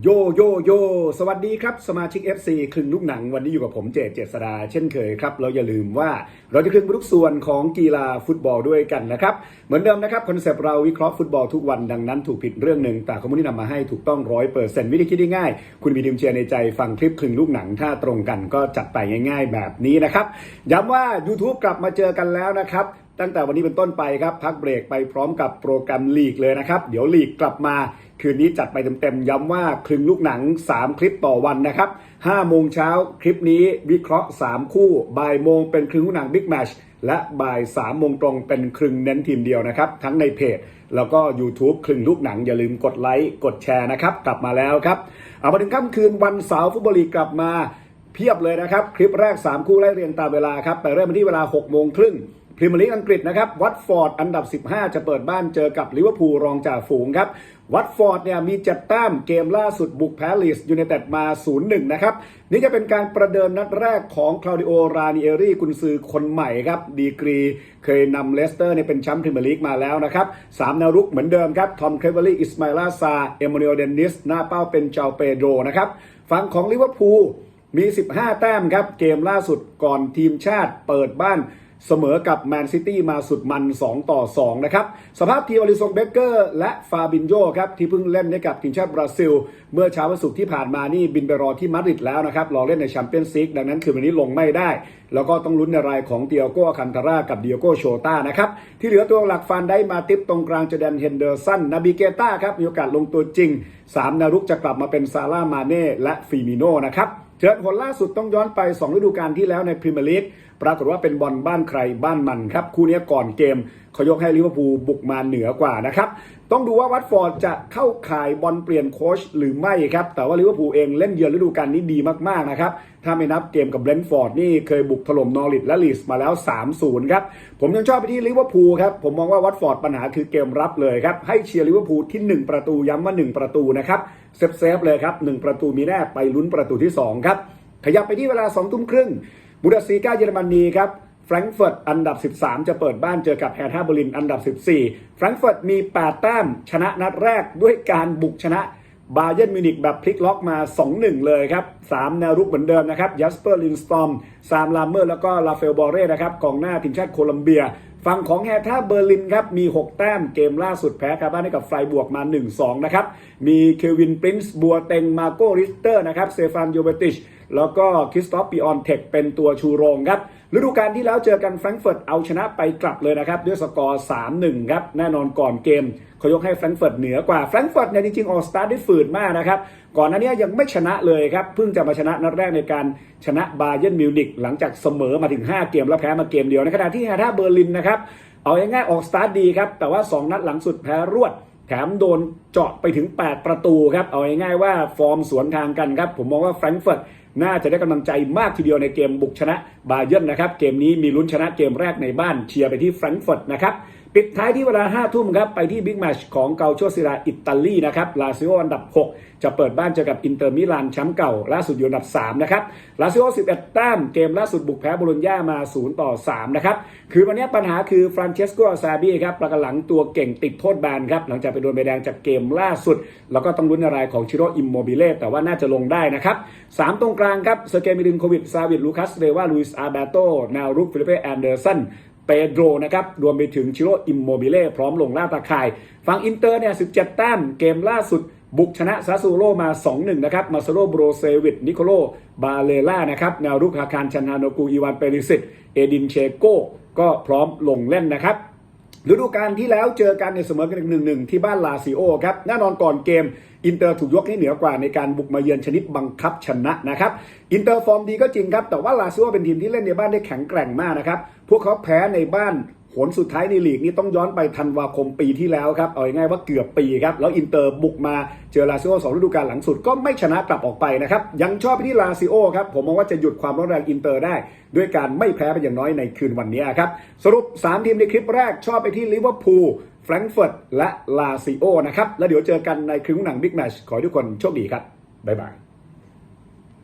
โยโยโย สวัสดีครับ สมาชิก FC คลึงลูกหนังวันนี้อยู่กับผมเจเจษดาเช่นเคยครับ เราอย่าลืมว่าเราจะคลึงทุกส่วนของกีฬาฟุตบอลด้วยกันนะครับ เหมือนเดิมนะครับ คอนเซปต์เราวิเคราะห์ฟุตบอลทุกวันดังนั้นถูกผิดเรื่องหนึ่งแต่ข้อมูลที่นำมาให้ถูกต้องร้อยเปอร์เซ็นต์วิธีคิดได้ง่ายคุณมีทีมเชียร์ในใจฟังคลิปคลึงลูกหนังถ้าตรงกันก็จัดไปง่าย ๆ แบบนี้นะครับย้ำว่า YouTube กลับมาเจอกันแล้วนะครับตั้งแต่วันนี้เป็นต้นไปครับพักเบรกไปพร้อมกับโปรแกรมลีกเลยนะครับเดี๋ยวลีกกลับมา คืนนี้จัดไปเต็มๆ ย้ำว่าคลึงลูกหนัง 3 คลิปต่อวันนะครับ5โมงเช้าคลิปนี้วิเคราะห์ 3 คู่ บ่ายโมงเป็นคลึงลูกหนังบิ๊กแมชและบ่าย3โมงตรงเป็นคลึงเน้นทีมเดียวนะครับ ทั้งในเพจ แล้วก็ YouTube คลึงลูกหนังอย่าลืมกดไลค์กดแชร์นะครับ กลับมาแล้วครับ เอามาถึงค่ำคืนวันเสาร์ฟุตบอลลีกกลับมาเพียบเลยนะครับ คลิปแรก 3 คู่ไล่เรียงตามเวลาครับ ไปเริ่มที่เวลา6โมงครึ่ง รีเมียร์ลีกอังกฤษนะครับวัตฟอร์ดอันดับ 15 จะเปิดบ้านเจอกับลิเวอร์พูลรองจ่าฝูงครับวัตฟอร์ดเนี่ยมีจ็ดแต้มเกมล่าสุดบุกแพลีสยูไนเต็ดมา 0-1 นะครับ นี่จะเป็นการประเดิมนัดแรกของคลาดิโอรานิเอรี่กุนซือคนใหม่ครับ ดีกรีเคยนำเลสเตอร์เนี่ยเป็นแชมป์พรีเมียร์ลีกมาแล้วนะครับสามแนวรุกเหมือนเดิมครับ ทอมเคเวอรี่อิสมาอลาซา เอโมเนลเดนนิส หน้าเป้าเป็นเจ้าเปโดรนะครับฝั่งของลิเวอร์พูลมี 15 แต้มครับ เกมล่าสุดก่อนทีมชาติเปิดบ้าน เสมอกับแมนซิตี้มาสุดมัน 2 ต่อ 2 นะครับ สภาพทีมอลิซงเบเกอร์ และฟาบินโยครับ ที่เพิ่งเล่นให้กับทีมชาติบราซิล เมื่อเช้าวันศุกร์ที่ผ่านมานี่บินไปรอที่มาดริดแล้วนะครับ รอเล่นในแชมเปี้ยนส์ลีกดังนั้นคืนวันนี้ลงไม่ได้ แล้วก็ต้องลุ้นในรายของเตียโก้คันทาร่ากับเดียโก้โชตานะครับ ที่เหลือตัวหลักฟันได้มาติปตรงกลางจอแดนเฮนเดอร์สันนาบิเกต้าครับมีโอกาสลงตัวจริงสามนารุกจะกลับมาเป็นซาร่ามาเน่และฟีมิโนนะครับ เชิญผลล่าสุดต้องย้อนไป 2 ฤดูกาลที่แล้วในพรีเมียร์ลีกปรากฏว่าเป็นบอลบ้านใครบ้านมันครับ คู่นี้ก่อนเกม เขายกให้ลิเวอร์พูลบุกมาเหนือกว่านะครับ ต้องดูว่าวัตฟอร์ดจะเข้าข่ายบอลเปลี่ยนโค้ชหรือไม่ครับ แต่ว่าลิเวอร์พูลเองเล่นเยือนฤดูกาลนี้ดีมากๆนะครับ ถ้าไม่นับเกมกับเบรนท์ฟอร์ดนี่เคยบุกถล่มนอริทและลีสมาแล้ว 3-0 ครับ ผมยังชอบไปที่ลิเวอร์พูลครับ ผมมองว่าวัตฟอร์ดปัญหาคือเกมรับเลยครับ ให้เชียร์ลิเวอร์พูลที่ 1 ประตูย้ำว่า 1 ประตูนะครับ เซฟเซฟๆเลยครับหนึ่งประตูมีแน่ไปลุ้นประตูที่สองครับ ขยับไปที่เวลา2ทุ่มครึ่งบูดสซีกาเยอรมนีครับ แฟรงก์เฟิร์ตอันดับ 13 จะเปิดบ้านเจอกับแฮร์ท่าเบอร์ลินอันดับ 14 แฟรงก์เฟิร์ตมี 8 แต้มชนะนัดแรกด้วยการบุกชนะบาเย r n นมิวนิกแบบพลิกล็อกมา 2-1 เลยครับ 3 แนวรุกเหมือนเดิมนะครับยัสเปอร์ลินสตอมซามลามเมอร์ แล้วก็ลาเฟลบอเร่นะครับกองหน้าทีมชาติโคลัมเบีย ฝั่งของแฮท่าเบอร์ลินครับ มี 6 แต้มเกมล่าสุดแพ้คาบ้านให้กับไฟบวกมา 1-2 นะครับ มีเควินปรินซ์บัวเต็งมาโกริสเตอร์นะครับเซฟานโยเบติชแล้วก็คริสตอฟปีออนเทคเป็นตัวชูโรงครับ ฤดูกาลที่แล้วเจอกันแฟรงก์เฟิร์ตเอาชนะไปกลับเลยนะครับ ด้วยสกอร์ 3-1 ครับ แน่นอนก่อนเกมเขายกให้แฟรงก์เฟิร์ตเหนือกว่าแฟรงก์เฟิร์ตเนี่ยจริงๆออกสตาร์ทได้ฝืดมากนะครับ ก่อนหน้านี้ยังไม่ชนะเลยครับ เพิ่งจะมาชนะนัดแรกในการชนะบาเย r n นมิวนิกหลังจากเสมอมาถึง 5 เกมแล้วแพ้มาเกมเดียวในขณะที่แฮร์ท่าเบอร์ลินนะครับเอาง่ายๆออกสตาร์ทดีครับแต่ว่า 2 นัดหลังสุดแพ้รวดแถมโดนเจาะไปถึง 8 ประตูครับ เอาง่ายๆว่าฟอร์มสวนทางกันครับ ผมมองว่าแฟรงก์เฟิร์ต น่าจะได้กำลังใจมากทีเดียวในเกมบุกชนะบาเยิร์นนะครับ เกมนี้มีลุ้นชนะเกมแรกในบ้านเชียร์ไปที่แฟรงก์เฟิร์ตนะครับ ปิดท้ายที่เวลา5ทุ่มครับ ไปที่บิ๊กแมชของเกาโชซิราอิตาลีนะครับลาซิโออันดับ 6 จะเปิดบ้านเจอกับอินเตอร์มิลานแชมป์เก่าล่าสุดอยู่อันดับ 3 นะครับลาซิโอ11 แต้มเกมล่าสุดบุกแพ้บโลญญามา 0 ต่อ 3 นะครับ คือวันนี้ปัญหาคือฟรานเชสโกอาซาบีครับประกันหลังตัวเก่งติดโทษแบนครับหลังจากไปโดนใบแดงจากเกมล่าสุด แล้วก็ต้องลุ้นอะไรของชิโรอิมโมบิเล่แต่ว่าน่าจะลงได้นะครับสามตรงกลางครับเซอร์เกมิลินโควิดซาวิดลูคัสเรวาลุยส์อาร์เบโตแนวรุกฟิลิเปแอนเดอร์สัน เปโดรนะครับ รวมไปถึงชิโรอิมโมบิเล่พร้อมลงล่าตาข่าย ฝั่งอินเตอร์เนี่ย 17 แต้มเกมล่าสุดบุกชนะซาซูโรมา 2-1 นะครับ มาซาโรโบรเซวิตนิโคโล บาเลล่า นะครับ แนวรุกฮาคารชันฮานโนกู อีวานเปริสิต เอดินเชโกก็พร้อมลงเล่นนะครับ ฤดูกาลที่แล้วเจอกันในเสมอกันหนึ่งหนึ่งที่บ้านลาซิโอครับแน่นอนก่อนเกม อินเตอร์ถูกยกให้เหนือกว่าในการบุกมาเยือนชนิดบังคับชนะนะครับอินเตอร์ฟอร์มดีก็จริงครับ แต่ว่าลาซิโอเป็นทีมที่เล่นในบ้านได้แข็งแกร่งมากนะครับ พวกเขาแพ้ในบ้าน ผลสุดท้ายในลีกนี่ต้องย้อนไปธันวาคมปีที่แล้วครับ เอาง่ายว่าเกือบปีครับ แล้วอินเตอร์บุกมาเจอลาซิโอสองฤดูกาลหลังสุดก็ไม่ชนะกลับออกไปนะครับ ยังชอบไปที่ลาซิโอครับ ผมมองว่าจะหยุดความร้อนแรงอินเตอร์ได้ ด้วยการไม่แพ้เป็นอย่างน้อยในคืนวันนี้ครับ สรุป 3 ทีมในคลิปแรกชอบไปที่ลิเวอร์พูลแฟรงก์เฟิร์ตและลาซิโอนะครับแล้วเดี๋ยวเจอกันในครึ่งหนังบิ๊กแมชขอให้ทุกคนโชคดีครับบ๊ายบาย